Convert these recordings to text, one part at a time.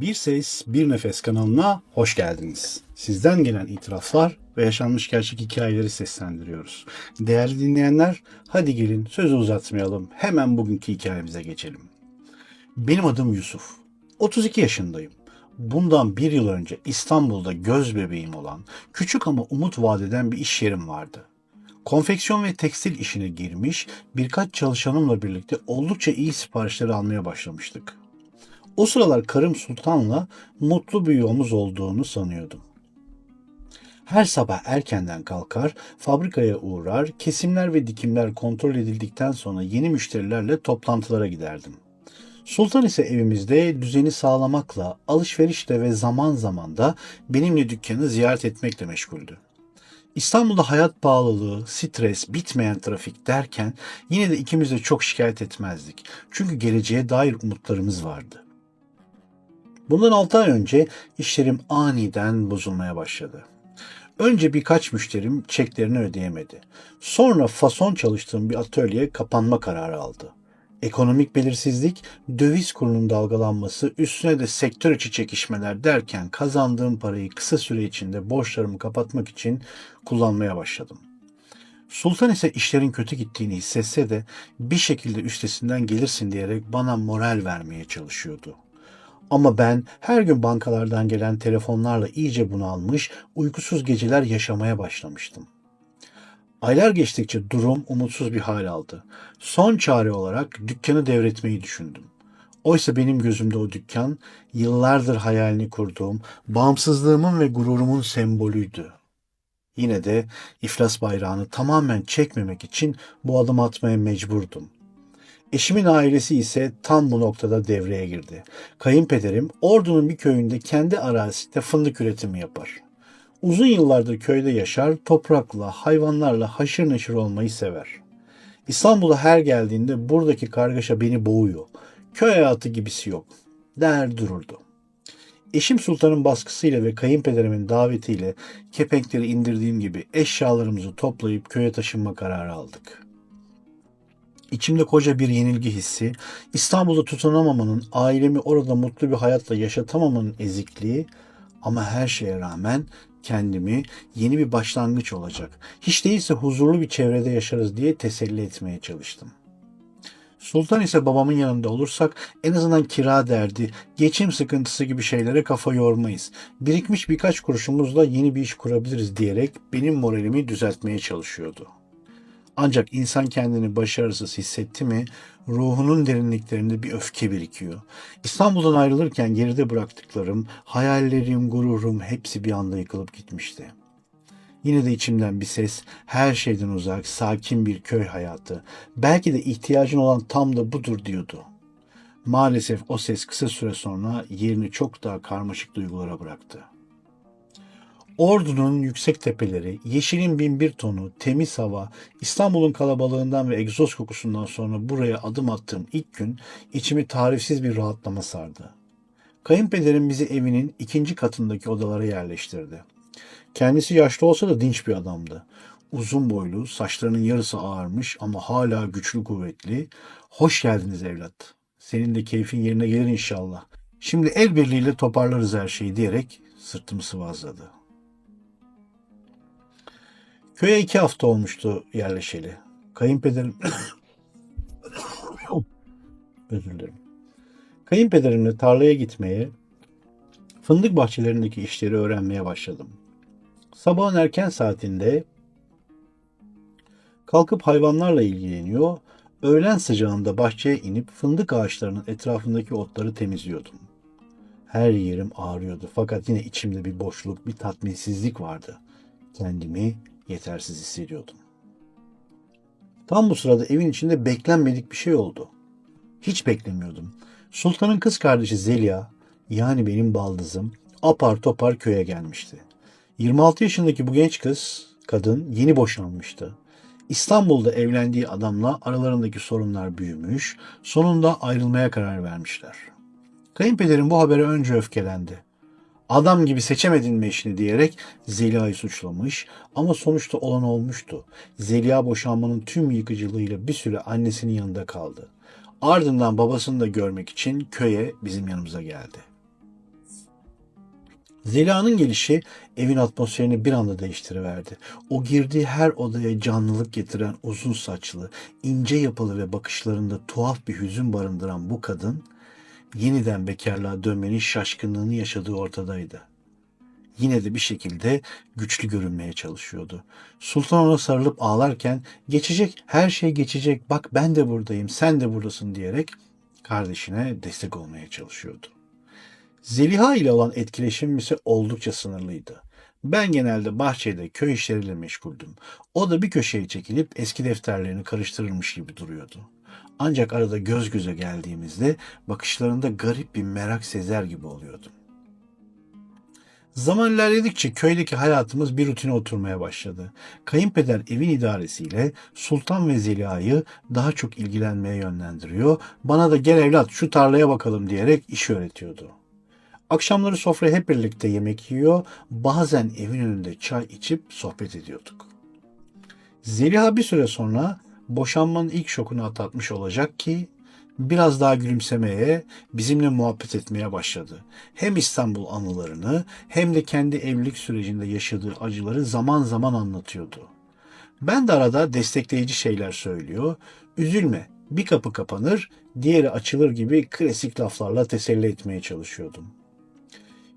Bir Ses Bir Nefes kanalına hoş geldiniz. Sizden gelen itiraflar ve yaşanmış gerçek hikayeleri seslendiriyoruz. Değerli dinleyenler, hadi gelin sözü uzatmayalım. Hemen bugünkü hikayemize geçelim. Benim adım Yusuf. 32 yaşındayım. Bundan bir yıl önce İstanbul'da göz bebeğim olan, küçük ama umut vadeden bir iş yerim vardı. Konfeksiyon ve tekstil işine girmiş, birkaç çalışanımla birlikte oldukça iyi siparişleri almaya başlamıştık. O sıralar karım Sultan'la mutlu bir yuvamız olduğunu sanıyordum. Her sabah erkenden kalkar, fabrikaya uğrar, kesimler ve dikimler kontrol edildikten sonra yeni müşterilerle toplantılara giderdim. Sultan ise evimizde düzeni sağlamakla, alışverişle ve zaman zaman da benimle dükkanı ziyaret etmekle meşguldü. İstanbul'da hayat pahalılığı, stres, bitmeyen trafik derken yine de ikimiz de çok şikayet etmezdik. Çünkü geleceğe dair umutlarımız vardı. Bundan 6 ay önce işlerim aniden bozulmaya başladı. Önce birkaç müşterim çeklerini ödeyemedi. Sonra fason çalıştığım bir atölye kapanma kararı aldı. Ekonomik belirsizlik, döviz kurunun dalgalanması, üstüne de sektör içi çekişmeler derken kazandığım parayı kısa süre içinde borçlarımı kapatmak için kullanmaya başladım. Sultan ise işlerin kötü gittiğini hissetse de bir şekilde üstesinden gelirsin diyerek bana moral vermeye çalışıyordu. Ama ben her gün bankalardan gelen telefonlarla iyice bunalmış, uykusuz geceler yaşamaya başlamıştım. Aylar geçtikçe durum umutsuz bir hal aldı. Son çare olarak dükkanı devretmeyi düşündüm. Oysa benim gözümde o dükkan yıllardır hayalini kurduğum, bağımsızlığımın ve gururumun sembolüydü. Yine de iflas bayrağını tamamen çekmemek için bu adım atmaya mecburdum. Eşimin ailesi ise tam bu noktada devreye girdi. Kayınpederim Ordu'nun bir köyünde kendi arazisinde fındık üretimi yapar. Uzun yıllardır köyde yaşar, toprakla, hayvanlarla haşır neşir olmayı sever. İstanbul'a her geldiğinde buradaki kargaşa beni boğuyor. Köy hayatı gibisi yok. Der dururdu. Eşim Sultan'ın baskısıyla ve kayınpederimin davetiyle kepenkleri indirdiğim gibi eşyalarımızı toplayıp köye taşınma kararı aldık. İçimde koca bir yenilgi hissi, İstanbul'da tutunamamanın, ailemi orada mutlu bir hayatla yaşatamamanın ezikliği ama her şeye rağmen kendimi yeni bir başlangıç olacak, hiç değilse huzurlu bir çevrede yaşarız diye teselli etmeye çalıştım. Sultan ise babamın yanında olursak en azından kira derdi, geçim sıkıntısı gibi şeylere kafa yormayız. Birikmiş birkaç kuruşumuzla yeni bir iş kurabiliriz diyerek benim moralimi düzeltmeye çalışıyordu. Ancak insan kendini başarısız hissetti mi ruhunun derinliklerinde bir öfke birikiyor. İstanbul'dan ayrılırken geride bıraktıklarım, hayallerim, gururum hepsi bir anda yıkılıp gitmişti. Yine de içimden bir ses, her şeyden uzak, sakin bir köy hayatı, belki de ihtiyacın olan tam da budur diyordu. Maalesef o ses kısa süre sonra yerini çok daha karmaşık duygulara bıraktı. Ordu'nun yüksek tepeleri, yeşilin bin bir tonu, temiz hava, İstanbul'un kalabalığından ve egzoz kokusundan sonra buraya adım attığım ilk gün içimi tarifsiz bir rahatlama sardı. Kayınpederim bizi evinin ikinci katındaki odalara yerleştirdi. Kendisi yaşlı olsa da dinç bir adamdı. Uzun boylu, saçlarının yarısı ağarmış ama hala güçlü kuvvetli. Hoş geldiniz evlat. Senin de keyfin yerine gelir inşallah. Şimdi el birliğiyle toparlarız her şeyi diyerek sırtımı sıvazladı. Köye iki hafta olmuştu yerleşeli. Kayınpederim... Özür dilerim. Kayınpederimle tarlaya gitmeye, fındık bahçelerindeki işleri öğrenmeye başladım. Sabahın erken saatinde kalkıp hayvanlarla ilgileniyor, öğlen sıcağında bahçeye inip fındık ağaçlarının etrafındaki otları temizliyordum. Her yerim ağrıyordu fakat yine içimde bir boşluk, bir tatminsizlik vardı. Kendimi yetersiz hissediyordum. Tam bu sırada evin içinde beklenmedik bir şey oldu. Hiç beklemiyordum. Sultan'ın kız kardeşi Zeliha, yani benim baldızım, apar topar köye gelmişti. 26 yaşındaki bu genç kız, kadın yeni boşanmıştı. İstanbul'da evlendiği adamla aralarındaki sorunlar büyümüş, sonunda ayrılmaya karar vermişler. Kayınpederim bu habere önce öfkelendi adam gibi seçemedin mi eşini diyerek Zeliha'yı suçlamış ama sonuçta olan olmuştu. Zeliha boşanmanın tüm yıkıcılığıyla bir süre annesinin yanında kaldı. Ardından babasını da görmek için köye bizim yanımıza geldi. Zeliha'nın gelişi evin atmosferini bir anda değiştiriverdi. O girdiği her odaya canlılık getiren uzun saçlı, ince yapılı ve bakışlarında tuhaf bir hüzün barındıran bu kadın, yeniden bekarlığa dönmenin şaşkınlığını yaşadığı ortadaydı. Yine de bir şekilde güçlü görünmeye çalışıyordu. Sultan ona sarılıp ağlarken geçecek, her şey geçecek, bak ben de buradayım, sen de buradasın diyerek kardeşine destek olmaya çalışıyordu. Zeliha ile olan etkileşimim ise oldukça sınırlıydı. Ben genelde bahçede köy işleriyle meşguldüm. O da bir köşeye çekilip eski defterlerini karıştırırmış gibi duruyordu. Ancak arada göz göze geldiğimizde bakışlarında garip bir merak sezer gibi oluyordum. Zaman ilerledikçe köydeki hayatımız bir rutine oturmaya başladı. Kayınpeder evin idaresiyle Sultan ve Zeliha'yı daha çok ilgilenmeye yönlendiriyor, bana da gel evlat şu tarlaya bakalım diyerek iş öğretiyordu. Akşamları sofraya hep birlikte yemek yiyor, bazen evin önünde çay içip sohbet ediyorduk. Zeliha bir süre sonra boşanmanın ilk şokunu atlatmış olacak ki biraz daha gülümsemeye, bizimle muhabbet etmeye başladı. Hem İstanbul anılarını hem de kendi evlilik sürecinde yaşadığı acıları zaman zaman anlatıyordu. Ben de arada destekleyici şeyler söylüyor. Üzülme, bir kapı kapanır, diğeri açılır gibi klasik laflarla teselli etmeye çalışıyordum.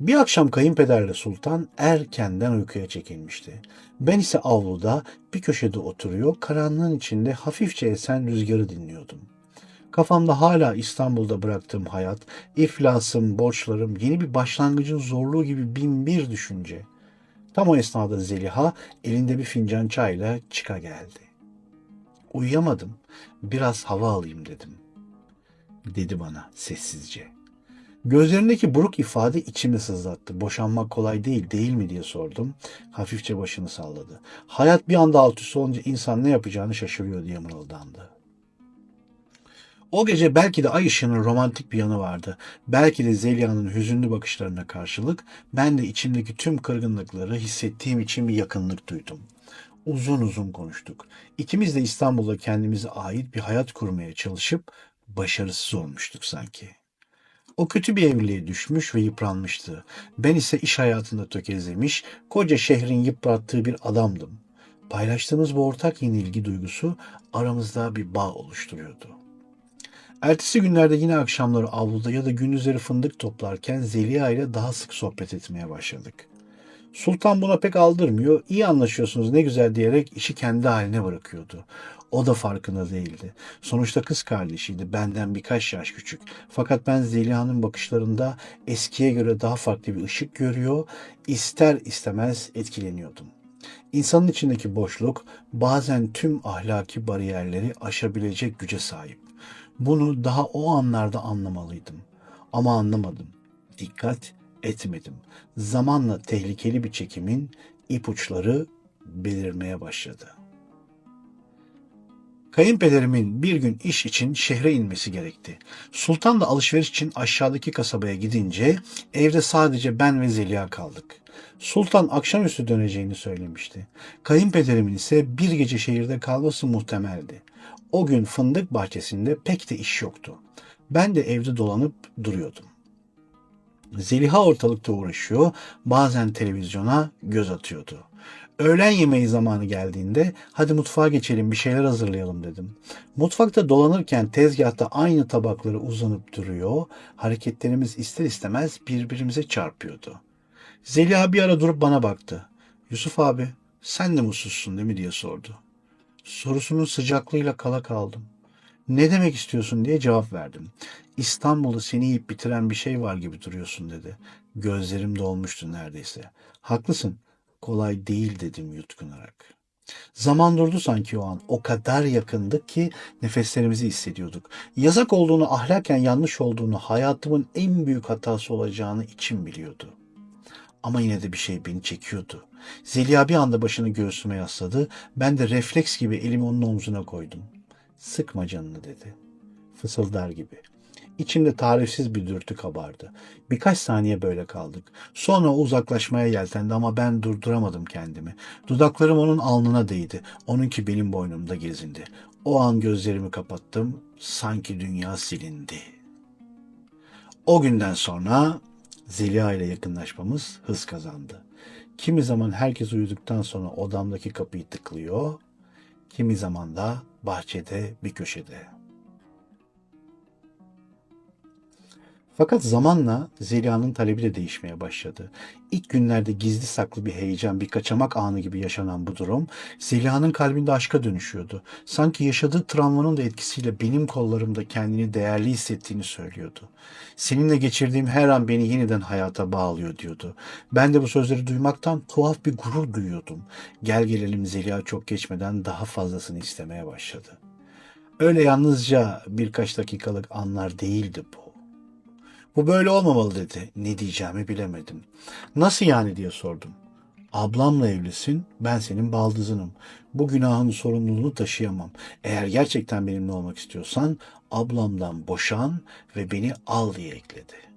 Bir akşam kayınpederle sultan erkenden uykuya çekilmişti. Ben ise avluda bir köşede oturuyor, karanlığın içinde hafifçe esen rüzgarı dinliyordum. Kafamda hala İstanbul'da bıraktığım hayat, iflasım, borçlarım, yeni bir başlangıcın zorluğu gibi bin bir düşünce. Tam o esnada Zeliha elinde bir fincan çayla çıka geldi. Uyuyamadım, biraz hava alayım dedim. Dedi bana sessizce. Gözlerindeki buruk ifade içimi sızlattı. Boşanmak kolay değil, değil mi diye sordum. Hafifçe başını salladı. Hayat bir anda alt üst olunca insan ne yapacağını şaşırıyor diye mırıldandı. O gece belki de ay ışığının romantik bir yanı vardı. Belki de Zeliha'nın hüzünlü bakışlarına karşılık ben de içimdeki tüm kırgınlıkları hissettiğim için bir yakınlık duydum. Uzun uzun konuştuk. İkimiz de İstanbul'da kendimize ait bir hayat kurmaya çalışıp başarısız olmuştuk sanki. O kötü bir evliliğe düşmüş ve yıpranmıştı. Ben ise iş hayatında tökezlemiş, koca şehrin yıprattığı bir adamdım. Paylaştığımız bu ortak yenilgi duygusu aramızda bir bağ oluşturuyordu. Ertesi günlerde yine akşamları avluda ya da gündüzleri fındık toplarken Zeliha ile daha sık sohbet etmeye başladık. Sultan buna pek aldırmıyor, iyi anlaşıyorsunuz ne güzel diyerek işi kendi haline bırakıyordu. O da farkında değildi. Sonuçta kız kardeşiydi, benden birkaç yaş küçük. Fakat ben Zeliha'nın bakışlarında eskiye göre daha farklı bir ışık görüyor, ister istemez etkileniyordum. İnsanın içindeki boşluk bazen tüm ahlaki bariyerleri aşabilecek güce sahip. Bunu daha o anlarda anlamalıydım. Ama anlamadım. Dikkat etmedim. Zamanla tehlikeli bir çekimin ipuçları belirmeye başladı. Kayınpederimin bir gün iş için şehre inmesi gerekti. Sultan da alışveriş için aşağıdaki kasabaya gidince evde sadece ben ve Zeliha kaldık. Sultan akşamüstü döneceğini söylemişti. Kayınpederimin ise bir gece şehirde kalması muhtemeldi. O gün fındık bahçesinde pek de iş yoktu. Ben de evde dolanıp duruyordum. Zeliha ortalıkta uğraşıyor, bazen televizyona göz atıyordu. Öğlen yemeği zamanı geldiğinde hadi mutfağa geçelim bir şeyler hazırlayalım dedim. Mutfakta dolanırken tezgahta aynı tabakları uzanıp duruyor, hareketlerimiz ister istemez birbirimize çarpıyordu. Zeliha bir ara durup bana baktı. Yusuf abi sen de mutsuzsun değil mi diye sordu. Sorusunun sıcaklığıyla kala kaldım. Ne demek istiyorsun diye cevap verdim. İstanbul'u seni yiyip bitiren bir şey var gibi duruyorsun dedi. Gözlerim dolmuştu neredeyse. Haklısın kolay değil dedim yutkunarak. Zaman durdu sanki o an. O kadar yakındık ki nefeslerimizi hissediyorduk. Yazak olduğunu, ahlaken yanlış olduğunu, hayatımın en büyük hatası olacağını içim biliyordu. Ama yine de bir şey beni çekiyordu. Zeliha bir anda başını göğsüme yasladı. Ben de refleks gibi elimi onun omzuna koydum. Sıkma canını dedi. Fısıldar gibi. İçimde tarifsiz bir dürtü kabardı. Birkaç saniye böyle kaldık. Sonra uzaklaşmaya yeltendi ama ben durduramadım kendimi. Dudaklarım onun alnına değdi. Onunki benim boynumda gezindi. O an gözlerimi kapattım. Sanki dünya silindi. O günden sonra Zeliha ile yakınlaşmamız hız kazandı. Kimi zaman herkes uyuduktan sonra odamdaki kapıyı tıklıyor, kimi zaman da bahçede bir köşede. Fakat zamanla Zeliha'nın talebi de değişmeye başladı. İlk günlerde gizli saklı bir heyecan, bir kaçamak anı gibi yaşanan bu durum Zeliha'nın kalbinde aşka dönüşüyordu. Sanki yaşadığı travmanın da etkisiyle benim kollarımda kendini değerli hissettiğini söylüyordu. Seninle geçirdiğim her an beni yeniden hayata bağlıyor diyordu. Ben de bu sözleri duymaktan tuhaf bir gurur duyuyordum. Gel gelelim Zeliha çok geçmeden daha fazlasını istemeye başladı. Öyle yalnızca birkaç dakikalık anlar değildi bu. Bu böyle olmamalı dedi. Ne diyeceğimi bilemedim. Nasıl yani diye sordum. Ablamla evlisin, ben senin baldızınım. Bu günahın sorumluluğunu taşıyamam. Eğer gerçekten benimle olmak istiyorsan ablamdan boşan ve beni al diye ekledi.